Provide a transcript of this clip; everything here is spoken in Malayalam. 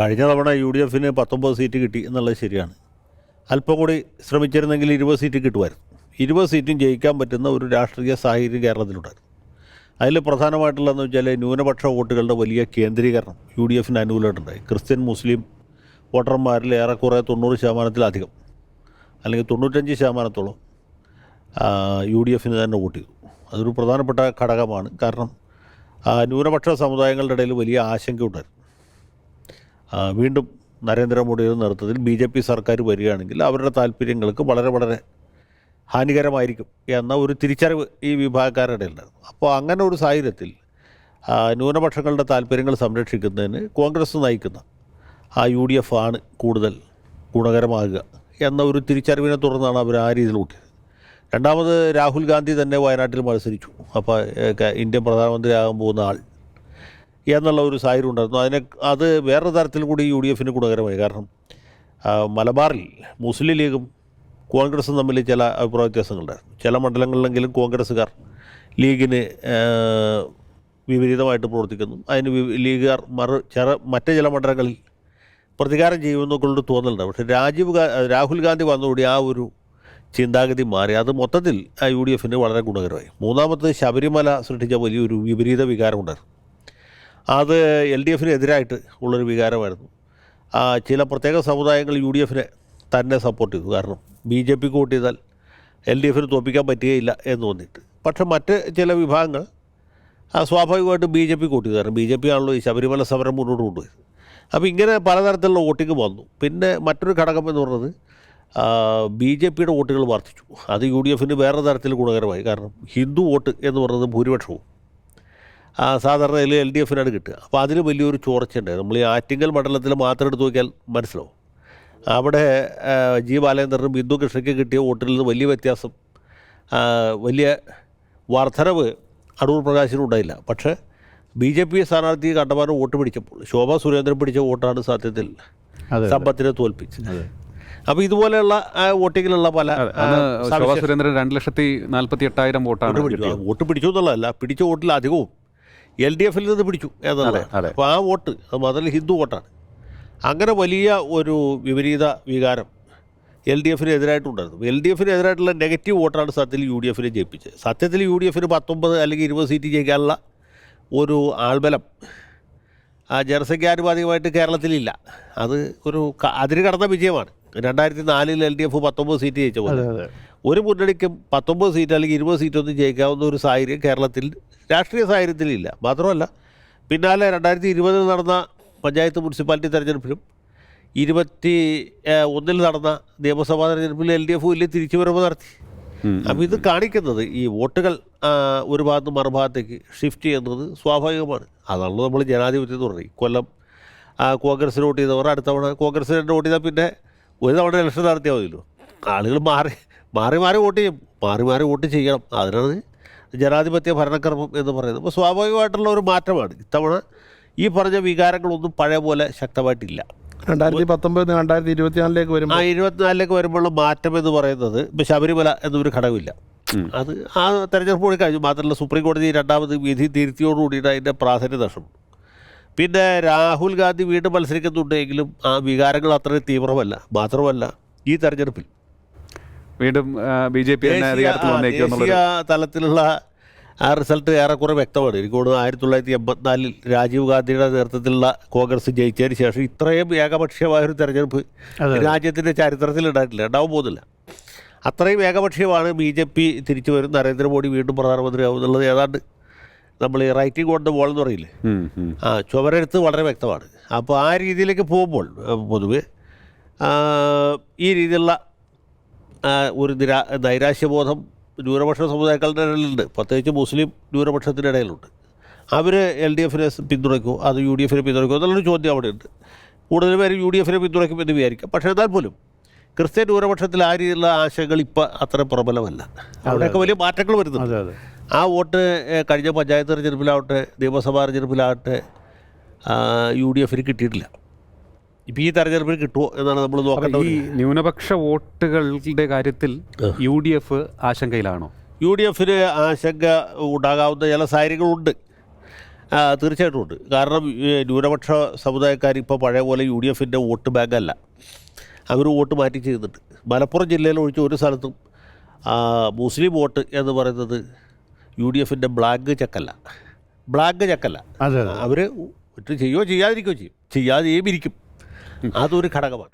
കഴിഞ്ഞ തവണ യു ഡി എഫിന് പത്തൊമ്പത് സീറ്റ് കിട്ടി എന്നുള്ളത് ശരിയാണ്. അല്പം കൂടി ശ്രമിച്ചിരുന്നെങ്കിൽ ഇരുപത് സീറ്റ് കിട്ടുമായിരുന്നു. ഇരുപത് സീറ്റും ജയിക്കാൻ പറ്റുന്ന ഒരു രാഷ്ട്രീയ സാഹചര്യം കേരളത്തിലുണ്ടായിരുന്നു. അതിൽ പ്രധാനമായിട്ടുള്ളതെന്ന് വെച്ചാൽ ന്യൂനപക്ഷ വോട്ടുകളുടെ വലിയ കേന്ദ്രീകരണം യു ഡി എഫിന് അനുകൂലമായിട്ടുണ്ടായി. ക്രിസ്ത്യൻ മുസ്ലിം വോട്ടർമാരിൽ ഏറെക്കുറെ തൊണ്ണൂറ് ശതമാനത്തിലധികം അല്ലെങ്കിൽ തൊണ്ണൂറ്റഞ്ച് ശതമാനത്തോളം യു ഡി എഫിന് തന്നെ വോട്ട് ചെയ്തു. അതൊരു പ്രധാനപ്പെട്ട ഘടകമാണ്. കാരണം ന്യൂനപക്ഷ സമുദായങ്ങളുടെ ഇടയിൽ വലിയ ആശങ്ക ഉണ്ടായിരുന്നു. ആ, വീണ്ടും നരേന്ദ്രമോദിയുടെ നേതൃത്വത്തിൽ ബി ജെ പി സർക്കാർ വരികയാണെങ്കിൽ അവരുടെ താല്പര്യങ്ങൾക്ക് വളരെ വളരെ ഹാനികരമായിരിക്കും എന്ന ഒരു തിരിച്ചറിവ് ഈ വിഭാഗക്കാരുടെ ഉണ്ടായിരുന്നു അപ്പോൾ അങ്ങനെ ഒരു സാഹചര്യത്തിൽ ന്യൂനപക്ഷങ്ങളുടെ താല്പര്യങ്ങൾ സംരക്ഷിക്കുന്നതിന് കോൺഗ്രസ് നയിക്കുന്ന ആ യു ഡി എഫ് ആണ് കൂടുതൽ ഗുണകരമാകുക എന്ന ഒരു തിരിച്ചറിവിനെ തുടർന്നാണ് അവർ ആ രീതിയിൽ നോക്കിയത്. രണ്ടാമത് രാഹുൽ ഗാന്ധി തന്നെ വയനാട്ടിൽ മത്സരിച്ചു. അപ്പോൾ ഇന്ത്യൻ പ്രധാനമന്ത്രിയാകാൻ പോകുന്ന ആൾ എന്നുള്ള ഒരു സാഹചര്യം ഉണ്ടായിരുന്നു. അതിനെ അത് വേറൊരു തരത്തിൽ കൂടി യു ഡി എഫിന് ഗുണകരമായി. കാരണം മലബാറിൽ മുസ്ലിം ലീഗും കോൺഗ്രസും തമ്മിൽ ചില അഭിപ്രായ വ്യത്യാസങ്ങളുണ്ടായിരുന്നു ചില മണ്ഡലങ്ങളിലെങ്കിലും കോൺഗ്രസ്സുകാർ ലീഗിന് വിപരീതമായിട്ട് പ്രവർത്തിക്കുന്നു. അതിന് ലീഗുകാർ മറു ചെറ മറ്റ് ചില മണ്ഡലങ്ങളിൽ പ്രതികാരം ചെയ്യുമെന്നൊക്കെയുള്ളൊരു തോന്നലുണ്ട്. പക്ഷേ രാജീവ് രാഹുൽ ഗാന്ധി വന്നുകൂടി ആ ഒരു ചിന്താഗതി മാറി. അത് മൊത്തത്തിൽ യു ഡി എഫിന് വളരെ ഗുണകരമായി. മൂന്നാമത് ശബരിമല സൃഷ്ടിച്ച വലിയൊരു വിപരീത വികാരമുണ്ടായിരുന്നു. അത് എൽ ഡി എഫിന് എതിരായിട്ട് ഉള്ളൊരു വികാരമായിരുന്നു. ചില പ്രത്യേക സമുദായങ്ങൾ യു ഡി എഫിനെ തന്നെ സപ്പോർട്ട് ചെയ്തു. കാരണം ബി ജെ പിക്ക് വോട്ട് ചെയ്താൽ എൽ ഡി എഫിന് തോൽപ്പിക്കാൻ പറ്റുകയില്ല എന്ന് തോന്നിയിട്ട്. പക്ഷേ മറ്റ് ചില വിഭാഗങ്ങൾ സ്വാഭാവികമായിട്ട് ബി ജെ പി വോട്ട് ചെയ്തു. കാരണം ബി ജെ പി ആണല്ലോ ഈ ശബരിമല സമരം മുന്നോട്ട് കൊണ്ടുപോയത്. അപ്പോൾ ഇങ്ങനെ പലതരത്തിലുള്ള വോട്ടിംഗ് വന്നു. പിന്നെ മറ്റൊരു ഘടകം എന്ന് പറഞ്ഞത് ബി ജെ പിയുടെ വോട്ടുകൾ വർദ്ധിച്ചു. അത് യു ഡി എഫിന് വേറെ തരത്തിൽ ഗുണകരമായി. കാരണം ഹിന്ദു വോട്ട് എന്ന് പറയുന്നത് ഭൂരിപക്ഷവും സാധാരണ എൽ എൽ ഡി എഫിനാണ് കിട്ടുക. അപ്പോൾ അതിന് വലിയൊരു ചോർച്ചയുണ്ട് നമ്മൾ ഈ ആറ്റിങ്ങൽ മണ്ഡലത്തിൽ മാത്രം എടുത്ത് നോക്കിയാൽ മനസ്സിലാവും. അവിടെ ജി ബാലേന്ദ്രനും ബിന്ദു കൃഷ്ണയ്ക്ക് കിട്ടിയ വോട്ടിൽ നിന്ന് വലിയ വ്യത്യാസം വലിയ വർധനവ് അടൂർ പ്രകാശിനും ഉണ്ടായില്ല. പക്ഷേ ബി ജെ പി സ്ഥാനാർത്ഥി കണ്ടമാനം വോട്ട് പിടിച്ചപ്പോൾ ശോഭ സുരേന്ദ്രൻ പിടിച്ച വോട്ടാണ് സത്യത്തിൽ സമ്പത്തിനെ തോൽപ്പിച്ചത്. അപ്പോൾ ഇതുപോലെയുള്ള വോട്ടിങ്ങിലുള്ള പല ശോഭ സുരേന്ദ്രൻ രണ്ട് ലക്ഷത്തി നാൽപ്പത്തി എട്ടായിരം വോട്ടാണ് വോട്ട് പിടിച്ചു വോട്ട് പിടിച്ചു എന്നുള്ളതല്ല പിടിച്ച വോട്ടിൽ അധികവും എൽ ഡി എഫിൽ നിന്ന് പിടിച്ചു എന്നുള്ളതാണ് അതെ. അപ്പോൾ ആ വോട്ട് അത് മാത്രമല്ല ഹിന്ദു വോട്ടാണ്. അങ്ങനെ വലിയ ഒരു വിപരീത വികാരം എൽ ഡി എഫിന് എതിരായിട്ടുണ്ടായിരുന്നു എൽ ഡി എഫിന് എതിരായിട്ടുള്ള നെഗറ്റീവ് വോട്ടാണ് സത്യത്തിൽ യു ഡി എഫിനെ ജയിപ്പിച്ചത്. സത്യത്തിൽ യു ഡി എഫിന് പത്തൊമ്പത് അല്ലെങ്കിൽ ഇരുപത് സീറ്റ് ജയിക്കാനുള്ള ഒരു ആൾബലം ആ ജനസംഖ്യാനുപാതികമായിട്ട് കേരളത്തിലില്ല. അത് ഒരു അതിന് അതിര് കടന്ന വിജയമാണ്. രണ്ടായിരത്തി നാലിൽ എൽ ഡി എഫ് പത്തൊമ്പത് സീറ്റ് ജയിച്ച പോലെ. ഒരു മുന്നണിക്കും പത്തൊമ്പത് സീറ്റ് അല്ലെങ്കിൽ ഇരുപത് സീറ്റൊന്നും ജയിക്കാവുന്ന ഒരു സാഹചര്യം കേരളത്തിൽ രാഷ്ട്രീയ സാഹചര്യത്തിലില്ല മാത്രമല്ല പിന്നാലെ രണ്ടായിരത്തി ഇരുപതിൽ നടന്ന പഞ്ചായത്ത് മുനിസിപ്പാലിറ്റി തെരഞ്ഞെടുപ്പിലും ഇരുപത്തി ഒന്നിൽ നടന്ന നിയമസഭാ തെരഞ്ഞെടുപ്പിൽ എൽ ഡി എഫ് വലിയ തിരിച്ചുവരവ് നടത്തി. അപ്പോൾ ഇത് കാണിക്കുന്നത് ഈ വോട്ടുകൾ ഒരു ഭാഗത്ത് മറുഭാഗത്തേക്ക് ഷിഫ്റ്റ് ചെയ്യുന്നത് സ്വാഭാവികമാണ്. അതാണല്ലോ നമ്മൾ ജനാധിപത്യം എന്ന് പറഞ്ഞത് കൊല്ലം ആ, കോൺഗ്രസിന് വോട്ട് ചെയ്തവർ അടുത്ത തവണ കോൺഗ്രസ് വോട്ട് ചെയ്താൽ പിന്നെ ഒരു തവണ ഇലക്ഷൻ നടത്തിയാൽ മതിയല്ലോ. ആളുകൾ മാറി മാറി മാറി വോട്ട് ചെയ്യും. മാറി മാറി വോട്ട് ചെയ്യണം. അതിനാണ് ജനാധിപത്യ ഭരണക്രമം എന്ന് പറയുന്നത്. അപ്പോൾ സ്വാഭാവികമായിട്ടുള്ള ഒരു മാറ്റമാണ്. ഇത്തവണ ഈ പറഞ്ഞ വികാരങ്ങളൊന്നും പഴയ പോലെ ശക്തമായിട്ടില്ല. രണ്ടായിരത്തി പത്തൊമ്പത് രണ്ടായിരത്തി ഇരുപത്തിനാലിലേക്ക് വരുമ്പോൾ ആ ഇരുപത്തിനാലിലേക്ക് വരുമ്പോഴുള്ള മാറ്റം എന്ന് പറയുന്നത് ഇപ്പോൾ ശബരിമല എന്നൊരു ഘടകമില്ല. അത് ആ തെരഞ്ഞെടുപ്പ് കൂടി കഴിഞ്ഞു. മാത്രമല്ല സുപ്രീം കോടതി രണ്ടാമത് വിധി തിരുത്തിയോടുകൂടിയിട്ട് അതിന്റെ പ്രാധാന്യം നഷ്ടപ്പെട്ടു പിന്നെ രാഹുൽ ഗാന്ധി വീണ്ടും മത്സരിക്കുന്നുണ്ടെങ്കിലും ആ വികാരങ്ങൾ അത്രയും തീവ്രമല്ല. മാത്രമല്ല ഈ തെരഞ്ഞെടുപ്പിൽ വീണ്ടും ബി ജെ പി തന്നെ അധികാരത്തിൽ ആ, വന്നേക്കും എന്നുള്ളത് തലത്തിലുള്ള ആ റിസൾട്ട് ഏറെക്കുറെ വ്യക്തമാണ് എനിക്ക് തോന്നുന്നു ആയിരത്തി തൊള്ളായിരത്തി എൺപത്തിനാലിൽ രാജീവ് ഗാന്ധിയുടെ നേതൃത്വത്തിലുള്ള കോൺഗ്രസ് ജയിച്ചതിന് ശേഷം ഇത്രയും ഏകപക്ഷീയമായൊരു തെരഞ്ഞെടുപ്പ് രാജ്യത്തിന്റെ ചരിത്രത്തിൽ ഉണ്ടായിട്ടില്ല ഉണ്ടാവാൻ പോകുന്നില്ല. അത്രയും ഏകപക്ഷീയമാണ് ബി ജെ പി തിരിച്ചു വരും. നരേന്ദ്രമോദി വീണ്ടും പ്രധാനമന്ത്രിയാവും എന്നുള്ളത് ഏതാണ്ട് നമ്മൾ ഈ റൈറ്റിംഗ് ഓൺ ദ വോൾ എന്ന് പറയില്ലേ. ആ ചുവരെടുത്ത് വളരെ വ്യക്തമാണ്. അപ്പോൾ ആ രീതിയിലേക്ക് പോകുമ്പോൾ പൊതുവേ ഈ രീതിയിലുള്ള ഒരു നിരാ നൈരാശ്യബോധം ന്യൂനപക്ഷ സമുദായങ്ങളുടെ ഇടയിലുണ്ട്. പ്രത്യേകിച്ച് മുസ്ലിം ന്യൂനപക്ഷത്തിന്റെ ഇടയിലുണ്ട്. അവർ എൽ ഡി എഫിനെ പിന്തുണയ്ക്കുമോ അത് യു ഡി എഫിനെ പിന്തുണയ്ക്കുമോ എന്നുള്ളൊരു ചോദ്യം അവിടെയുണ്ട്. കൂടുതൽ പേര് യു ഡി എഫിനെ പിന്തുണയ്ക്കും എന്ന് വിചാരിക്കാം. പക്ഷേ എന്നാൽ പോലും ക്രിസ്ത്യൻ ന്യൂനപക്ഷത്തിൽ ആ രീതിയിലുള്ള ആശയങ്ങൾ ഇപ്പം അത്ര പ്രബലമല്ല. അവിടെയൊക്കെ വലിയ മാറ്റങ്ങൾ വരുന്നുണ്ട്. ആ വോട്ട് കഴിഞ്ഞ പഞ്ചായത്ത് തെരഞ്ഞെടുപ്പിലാവട്ടെ നിയമസഭാ തെരഞ്ഞെടുപ്പിലാവട്ടെ യു ഡി എഫിന് കിട്ടിയിട്ടില്ല. ഇപ്പം ഈ തെരഞ്ഞെടുപ്പിൽ കിട്ടുമോ എന്നാണ് നമ്മൾ നോക്കുന്നത് നോക്കേണ്ടത് ഈ ന്യൂനപക്ഷ വോട്ടുകളുടെ കാര്യത്തിൽ യു ഡി എഫ് ആശങ്കയിലാണോ? യു ഡി എഫിന് ആശങ്ക ഉണ്ടാകാവുന്ന ചില സാഹചര്യങ്ങളുണ്ട്. തീർച്ചയായിട്ടും ഉണ്ട്. കാരണം ന്യൂനപക്ഷ സമുദായക്കാർ ഇപ്പോൾ പഴയ പോലെ യു ഡി എഫിന്റെ വോട്ട് ബാങ്ക് അല്ല അവർ വോട്ട് മാറ്റി ചെയ്യുന്നുണ്ട്. മലപ്പുറം ജില്ലയിൽ ഒഴിച്ച് ഒരു സ്ഥലത്തും മുസ്ലിം വോട്ട് എന്ന് പറയുന്നത് യു ഡി എഫിന്റെ ബ്ലാങ്ക് ചെക്കല്ല. ബ്ലാങ്ക് ചെക്കല്ല അവർ ഒറ്റ ചെയ്യുകയോ ചെയ്യാതിരിക്കുകയോ ചെയ്യും. ചെയ്യാതെയും ഇരിക്കും. അതൊരു ഘടകമാണ്.